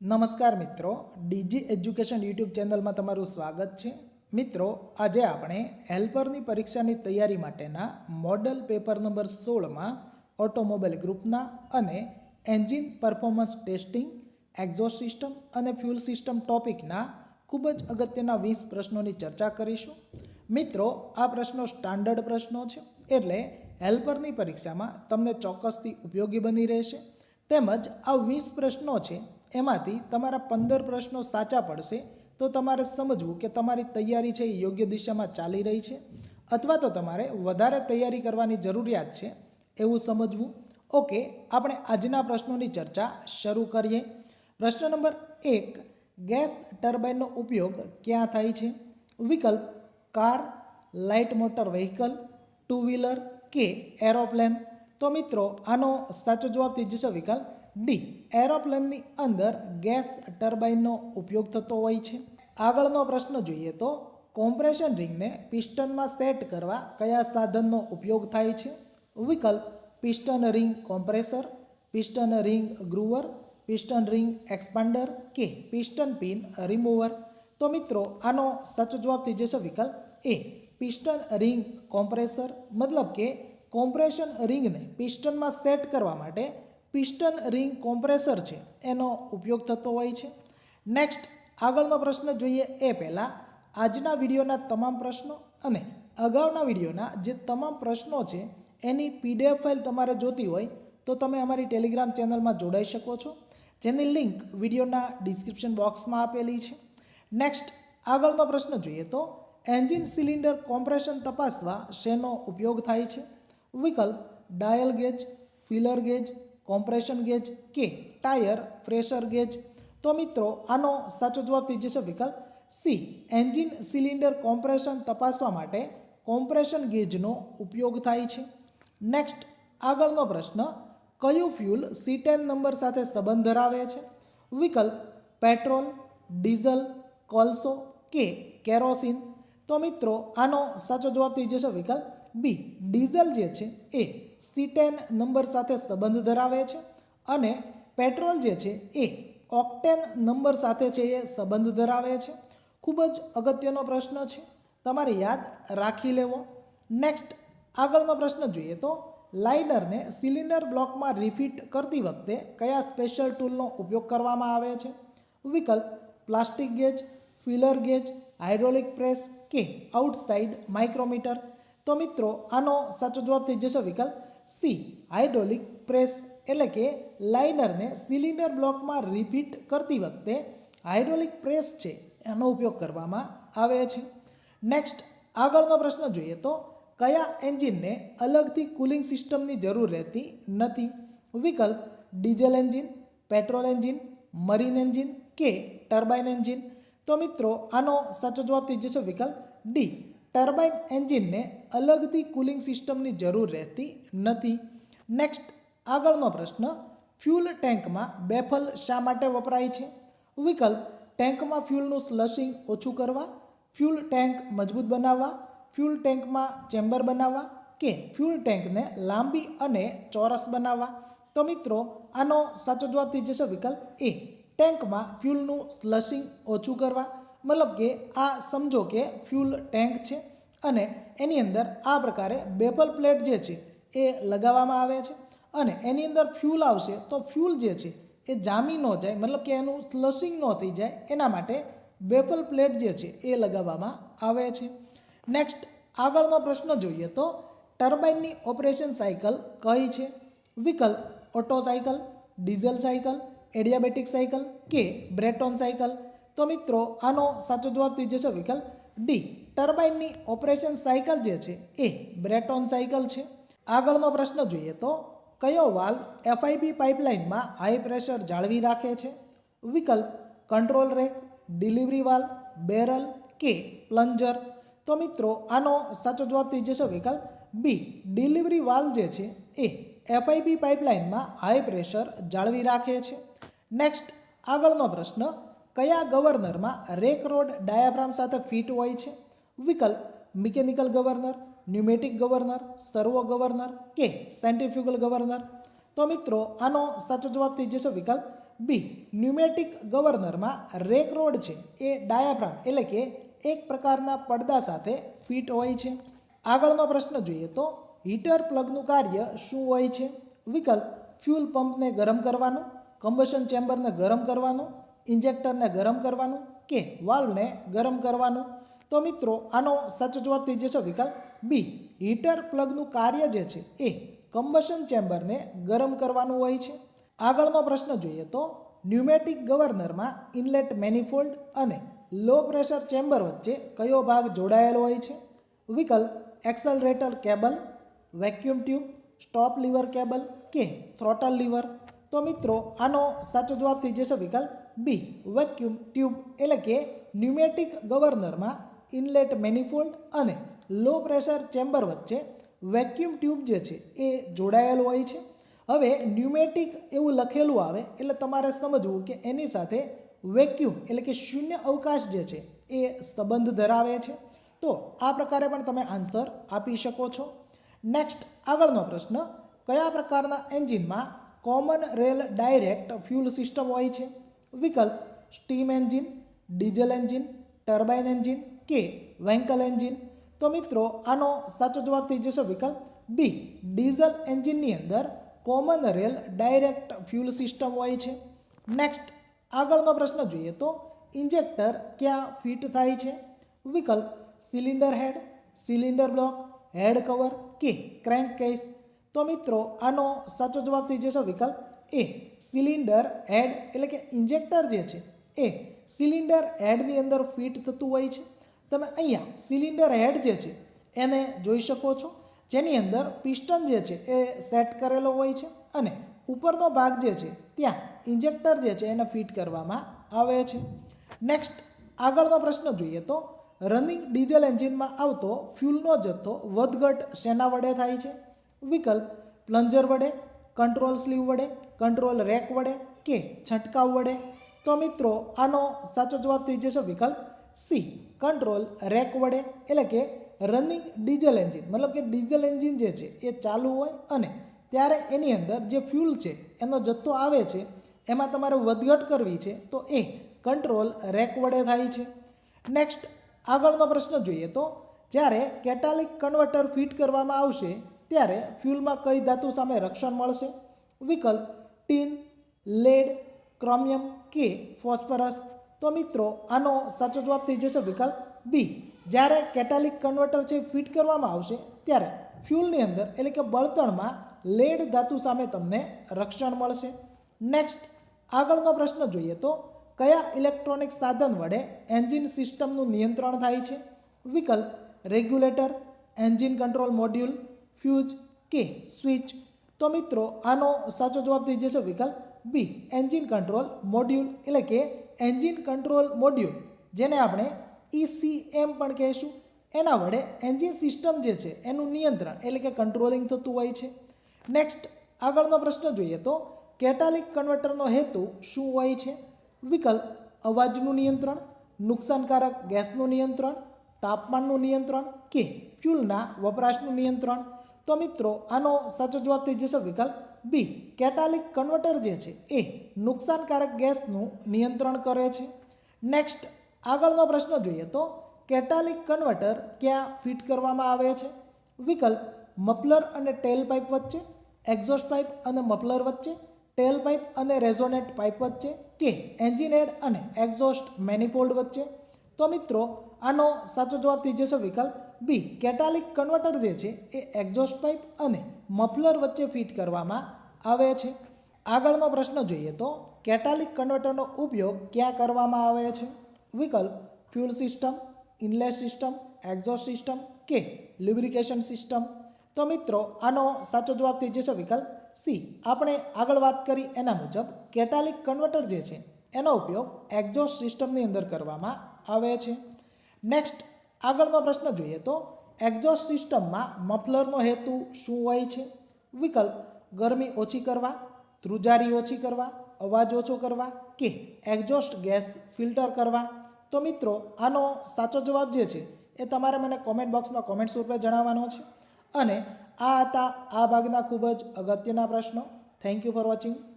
નમસ્કાર મિત્રો, DG education YouTube ચેનલમાં તમારું સ્વાગત છે. મિત્રો, આજે આપણે હેલ્પરની પરીક્ષાની તૈયારી માટેના મોડલ પેપર નંબર સોળમાં ઓટોમોબાઈલ ગ્રુપના અને engine performance testing, exhaust system અને ફ્યુલ સિસ્ટમ ટોપિકના ખૂબ જ અગત્યના વીસ પ્રશ્નોની ચર્ચા કરીશું. મિત્રો, આ પ્રશ્નો સ્ટાન્ડર્ડ પ્રશ્નો છે, એટલે હેલ્પરની પરીક્ષામાં તમને ચોક્કસથી ઉપયોગી બની રહેશે. તેમજ આ વીસ પ્રશ્નો છે એમાંથી તમારા પંદર પ્રશ્નો સાચા પડશે, તો તમારે સમજવું કે તમારી તૈયારી છે એ યોગ્ય દિશામાં ચાલી રહી છે, અથવા તો તમારે વધારે તૈયારી કરવાની જરૂરિયાત છે એવું સમજવું. ઓકે આપણે આજના પ્રશ્નોની ચર્ચા શરૂ કરીએ. પ્રશ્ન નંબર એક, ગેસ ટર્બાઇનનો ઉપયોગ ક્યાં થાય છે? વિકલ્પ, car, light motor vehicle, two wheeler કે એરોપ્લેન? તો મિત્રો, આનો સાચો જવાબ થઈ જશે વિકલ્પ ડી એરોપ્લેનની અંદર ગેસ ટર્બાઇનનો ઉપયોગ થતો હોય છે. આગળનો પ્રશ્ન જોઈએ તો, કોમ્પ્રેશન રિંગને પિસ્ટનમાં સેટ કરવા કયા સાધનનો ઉપયોગ થાય છે? વિકલ્પ, piston ring compressor, piston ring groover, piston ring expander કે પિસ્ટન પિન રિમૂવર? તો મિત્રો, આનો સાચો જવાબ થઈ જશે વિકલ્પ એ પિસ્ટન રિંગ કોમ્પ્રેસર, મતલબ કે કોમ્પ્રેશન રિંગને પિસ્ટનમાં સેટ કરવા માટે પિસ્ટન રિંગ કોમ્પ્રેસર છે, એનો ઉપયોગ થતો હોય છે. નેક્સ્ટ આગળનો પ્રશ્ન જોઈએ એ પહેલાં આજના વિડીયોના તમામ પ્રશ્નો અને અગાઉના વિડીયોના જે તમામ પ્રશ્નો છે, એની પીડીએફ ફાઇલ તમારે જોતી હોય તો તમે અમારી ટેલિગ્રામ ચેનલમાં જોડાઈ શકો છો, જેની લિંક વિડીયોના ડિસ્ક્રિપ્શન બોક્સમાં આપેલી છે. નેક્સ્ટ આગળનો પ્રશ્ન જોઈએ તો એન્જિન સિલિન્ડર કોમ્પ્રેશન તપાસવા શેનો ઉપયોગ થાય છે? વિકલ્પ, dial gauge, feeler gauge compression gauge કે ટાયર પ્રેશર ગેજ? તો મિત્રો, આનો સાચો જવાબ થઈ જશે વિકલ્પ સી, એન્જિન સિલિન્ડર કોમ્પ્રેશન તપાસવા માટે કોમ્પ્રેશન ગેજનો ઉપયોગ થાય છે. નેક્સ્ટ, આગળનો પ્રશ્ન, કયું ફ્યુલ સીટેન નંબર સાથે સંબંધ ધરાવે છે? વિકલ્પ, પેટ્રોલ, ડીઝલ, કોલસો કે કેરોસીન? તો મિત્રો, આનો સાચો જવાબ થઈ જશે વિકલ્પ બી, ડીઝલ જે છે એ સીટેન નંબર સાથે સંબંધ ધરાવે છે અને પેટ્રોલ જે છે એ ઓક્ટેન નંબર સાથે છે એ સંબંધ ધરાવે છે. ખૂબ જ અગત્યનો પ્રશ્ન છે. તમારે યાદ રાખી લેવો. નેક્સ્ટ આગળનો પ્રશ્ન જોઈએ તો લાઇનરને સિલિન્ડર બ્લોકમાં રિફિટ કરતી વખતે કયા સ્પેશિયલ ટૂલનો ઉપયોગ કરવામાં આવે છે? વિકલ્પ, plastic gauge, feeler gauge, hydraulic press કે આઉટસાઇડ માઇક્રોમીટર. તો મિત્રો, આનો સાચો જવાબ થઈ જશે વિકલ્પ સી હાઇડ્રોલિક પ્રેસ એટલે કે લાઇનરને સિલિન્ડર બ્લોકમાં રિપીટ કરતી વખતે હાઇડ્રોલિક પ્રેસ છે એનો ઉપયોગ કરવામાં આવે છે. નેક્સ્ટ આગળનો પ્રશ્ન જોઈએ તો કયા એન્જિનને અલગથી કુલિંગ સિસ્ટમની જરૂર રહેતી નથી? વિકલ્પ, diesel engine, petrol engine, marine engine કે ટર્બાઇન એન્જિન? તો મિત્રો, આનો સાચો જવાબ થઈ જશે વિકલ્પ ડી. ટર્બાઇન એન્જિનને અલગથી કુલિંગ સિસ્ટમની જરૂર રહેતી નથી. નેક્સ્ટ, આગળનો પ્રશ્ન, ફ્યુલ ટેન્કમાં બેફલ શા માટે વપરાય છે? વિકલ્પ, ટેન્કમાં ફ્યુલનું સ્લશિંગ ઓછું કરવા, ફ્યુલ ટેન્ક મજબૂત બનાવવા, ફ્યુલ ટેન્કમાં ચેમ્બર બનાવવા કે ફ્યુલ ટેન્કને લાંબી અને ચોરસ બનાવવા? તો મિત્રો, આનો સાચો જવાબ થઈ જશે વિકલ્પ એ. ટેન્કમાં ફ્યુલનું સ્લશિંગ ઓછું કરવા મતલબ કે આ સમજો કે ફ્યુલ ટેન્ક છે અને એની અંદર આ પ્રકારે બેપલ પ્લેટ જે છે એ લગાવવામાં આવે છે અને એની અંદર ફ્યુલ આવશે તો ફ્યુલ જે છે એ જામી ન જાય, મતલબ કે એનું સ્લશિંગ ન થઈ જાય, એના માટે બેપલ પ્લેટ જે છે એ લગાવવામાં આવે છે. નેક્સ્ટ આગળનો પ્રશ્ન જોઈએ તો ટર્બાઇનની ઓપરેશન સાયકલ કઈ છે? વિકલ્પ, Otto cycle, diesel cycle, adiabatic cycle કે બ્રેટોન સાયકલ? તો મિત્રો, આનો સાચો જવાબ થઈ જશે વિકલ્પ ડી ટર્બાઇનની ઓપરેશન સાયકલ જે છે એ બ્રેટોન સાયકલ છે. આગળનો પ્રશ્ન જોઈએ તો, કયો વાલ્વ એફઆઈબી પાઇપલાઇનમાં હાઈ પ્રેશર જાળવી રાખે છે? વિકલ્પ control rack, delivery valve, barrel કે પ્લન્જર? તો મિત્રો, આનો સાચો જવાબ થઈ જશે વિકલ્પ બી ડિલિવરી વાલ્વ જે છે એ એફઆઈબી પાઇપલાઇનમાં હાઈ પ્રેશર જાળવી રાખે છે. નેક્સ્ટ આગળનો પ્રશ્ન કયા ગવર્નરમાં રેક રોડ ડાયાગ્રામ સાથે ફિટ હોય છે? વિકલ્પ, mechanical governor, pneumatic governor, servo governor કે સાયન્ટિફિકલ ગવર્નર? તો મિત્રો, આનો સાચો જવાબ થઈ જશે વિકલ્પ બી ન્યુમેટિક ગવર્નરમાં રેક રોડ છે, એ ડાયાફ્રામ એટલે કે એક પ્રકારના પડદા સાથે ફિટ હોય છે. આગળનો પ્રશ્ન જોઈએ તો, હીટર પ્લગનું કાર્ય શું હોય છે? વિકલ્પ, ફ્યુલ પંપને ગરમ કરવાનું, કમ્બશન ચેમ્બરને ગરમ કરવાનું ઇન્જેક્ટરને ગરમ કરવાનું કે વાલ્વને ગરમ કરવાનું? તો મિત્રો, આનો સાચો જવાબ થઈ જશે વિકલ્પ બી. હીટર પ્લગનું કાર્ય જે છે એ કમ્બશન ચેમ્બરને ગરમ કરવાનું હોય છે. આગળનો પ્રશ્ન જોઈએ તો, ન્યુમેટિક ગવર્નરમાં ઇનલેટ મેનિફોલ્ડ અને લો પ્રેશર ચેમ્બર વચ્ચે કયો ભાગ જોડાયેલો હોય છે? વિકલ્પ accelerator cable, vacuum tube, stop lever cable કે થ્રોટલ લીવર? તો મિત્રો, આનો સાચો જવાબ થઈ જશે વિકલ્પ બી વેક્યુમ ટ્યુબ એટલે કે ન્યુમેટિક ગવર્નરમાં ઇનલેટ મેનિફોલ્ડ અને લો પ્રેશર ચેમ્બર વચ્ચે વેક્યુમ ટ્યુબ જે છે એ જોડાયેલું હોય છે. હવે ન્યુમેટિક એવું લખેલું આવે એટલે તમારે સમજવું કે એની સાથે વેક્યુમ એટલે કે શૂન્ય અવકાશ જે છે એ સંબંધ ધરાવે છે. તો આ પ્રકારે પણ તમે આન્સર આપી શકો છો. નેક્સ્ટ આગળનો પ્રશ્ન, કયા પ્રકારના એન્જિનમાં common rail direct fuel system હોય છે? વિકલ્પ steam engine, diesel engine, turbine engine કે વેન્કલ એન્જિન. તો મિત્રો, આનો સાચો જવાબ થઈ જશે વિકલ્પ બી. ડીઝલ એન્જિનની અંદર common rail direct fuel system હોય છે. નેક્સ્ટ, આગળનો પ્રશ્ન જોઈએ તો ઇન્જેક્ટર ક્યાં ફિટ થાય છે? વિકલ્પ cylinder head, cylinder block, head cover કે ક્રેન્ક કેસ. તો મિત્રો, આનો સાચો જવાબ થઈ જશે વિકલ્પ એ સિલિન્ડર હેડ એટલે કે ઇન્જેક્ટર જે છે એ સિલિન્ડર હેડની અંદર ફિટ થતું હોય છે. તમે અહીંયા સિલિન્ડર હેડ જે છે એને જોઈ શકો છો. જેની અંદર પિસ્ટન જે છે એ સેટ કરેલો હોય છે અને ઉપરનો ભાગ જે છે ત્યાં ઇન્જેક્ટર જે છે એને ફિટ કરવામાં આવે છે. નેક્સ્ટ આગળનો પ્રશ્ન જોઈએ તો રનિંગ ડીઝલ એન્જિનમાં આવતો ફ્યુલનો જથ્થો વધઘટ શેના વડે થાય છે? વિકલ્પ પ્લન્જર વડે કંટ્રોલ સ્લીવ વડે, કંટ્રોલ રેક વડે કે છંટકાવ વડે? તો મિત્રો, આનો સાચો જવાબ થઈ જશે વિકલ્પ સી, કંટ્રોલ રેક વડે, એટલે કે રનિંગ ડીઝલ એન્જિન. મતલબ કે ડીઝલ એન્જિન જે છે, એ ચાલુ હોય અને ત્યારે એની અંદર જે ફ્યુલ છે, એનો જથ્થો આવે છે, એમાં તમારે વધઘટ કરવી છે, તો એ કંટ્રોલ રેક વડે થાય છે. નેક્સ્ટ આગળનો પ્રશ્ન જોઈએ તો, જ્યારે કેટાલિક કન્વર્ટર ફિટ કરવામાં આવશે ત્યારે ફ્યુલમાં કઈ ધાતુ સામે રક્ષણ મળશે? વિકલ્પ ટીન, લેડ, ક્રોમિયમ કે ફોસ્ફરસ? તો મિત્રો, આનો સાચો જવાબ થઈ જશે વિકલ્પ બી. જ્યારે કેટાલિક કન્વર્ટર છે ફિટ કરવામાં આવશે, ત્યારે ફ્યુલની અંદર એટલે કે બળતણમાં લેડ ધાતુ સામે તમને રક્ષણ મળશે. નેક્સ્ટ, આગળનો પ્રશ્ન જોઈએ તો કયા ઇલેક્ટ્રોનિક સાધન વડે એન્જિન સિસ્ટમનું નિયંત્રણ થાય છે? વિકલ્પ regulator, engine control module fuse કે સ્વિચ? તો મિત્રો, આનો સાચો જવાબ થઈ જશે વિકલ્પ બી એન્જિન કંટ્રોલ મોડ્યુલ એટલે કે એન્જિન કંટ્રોલ મોડ્યુલ, જેને આપણે ઈસીએમ પણ કહીશું. એના વડે એન્જિન સિસ્ટમ જે છે, એનું નિયંત્રણ એટલે કે કંટ્રોલિંગ થતું હોય છે. નેક્સ્ટ આગળનો પ્રશ્ન જોઈએ તો કેટાલિક કન્વર્ટરનો હેતુ શું હોય છે? વિકલ્પ, અવાજનું નિયંત્રણ, નુકસાનકારક ગેસનું નિયંત્રણ, તાપમાનનું નિયંત્રણ કે ફ્યુલના વપરાશનું નિયંત્રણ? તો મિત્રો, આનો સાચો જવાબ થઈ જશે વિકલ્પ બી કેટાલિક કન્વર્ટર જે છે, એ નુકસાનકારક ગેસનું નિયંત્રણ કરે છે. નેક્સ્ટ આગળનો પ્રશ્ન જોઈએ તો કેટાલિક કન્વર્ટર ક્યાં ફિટ કરવામાં આવે છે? વિકલ્પ, મફલર અને ટેલ પાઇપ વચ્ચે, એક્ઝોસ્ટ પાઇપ અને મફલર વચ્ચે, ટેલ પાઇપ અને રેઝોનેટ પાઇપ વચ્ચે કે એન્જિન હેડ અને એક્ઝોસ્ટ મેનિફોલ્ડ વચ્ચે? તો મિત્રો, આનો સાચો જવાબ થઈ જશે વિકલ્પ બી કેટાલિક કન્વર્ટર જે છે, એ એક્ઝોસ્ટ પાઇપ અને મફલર વચ્ચે ફિટ કરવામાં આવે છે. આગળનો પ્રશ્ન જોઈએ તો કેટાલિક કન્વર્ટરનો ઉપયોગ ક્યાં કરવામાં આવે છે? વિકલ્પ fuel system inlet system exhaust system કે લ્યુબ્રિકેશન સિસ્ટમ તો મિત્રો, આનો સાચો જવાબ થઈ જશે વિકલ્પ સી આપણે આગળ વાત કરી એના મુજબ કેટાલિક કન્વર્ટર જે છે, એનો ઉપયોગ એક્ઝોસ્ટ સિસ્ટમની અંદર કરવામાં આવે છે. નેક્સ્ટ આગળનો પ્રશ્ન જોઈએ તો એક્ઝોસ્ટ સિસ્ટમમાં મફલરનો હેતુ શું હોય છે? વિકલ્પ, ગરમી ઓછી કરવા, ધ્રુજારી ઓછી કરવા, અવાજ ઓછો કરવા કે એક્ઝોસ્ટ ગેસ ફિલ્ટર કરવા? તો મિત્રો, આનો સાચો જવાબ જે છે એ તમારે મને કોમેન્ટ બોક્સમાં કોમેન્ટ સ્વરૂપે જણાવવાનો છે. અને આ હતા આ ભાગના ખૂબ જ અગત્યના પ્રશ્નો. Thank you for watching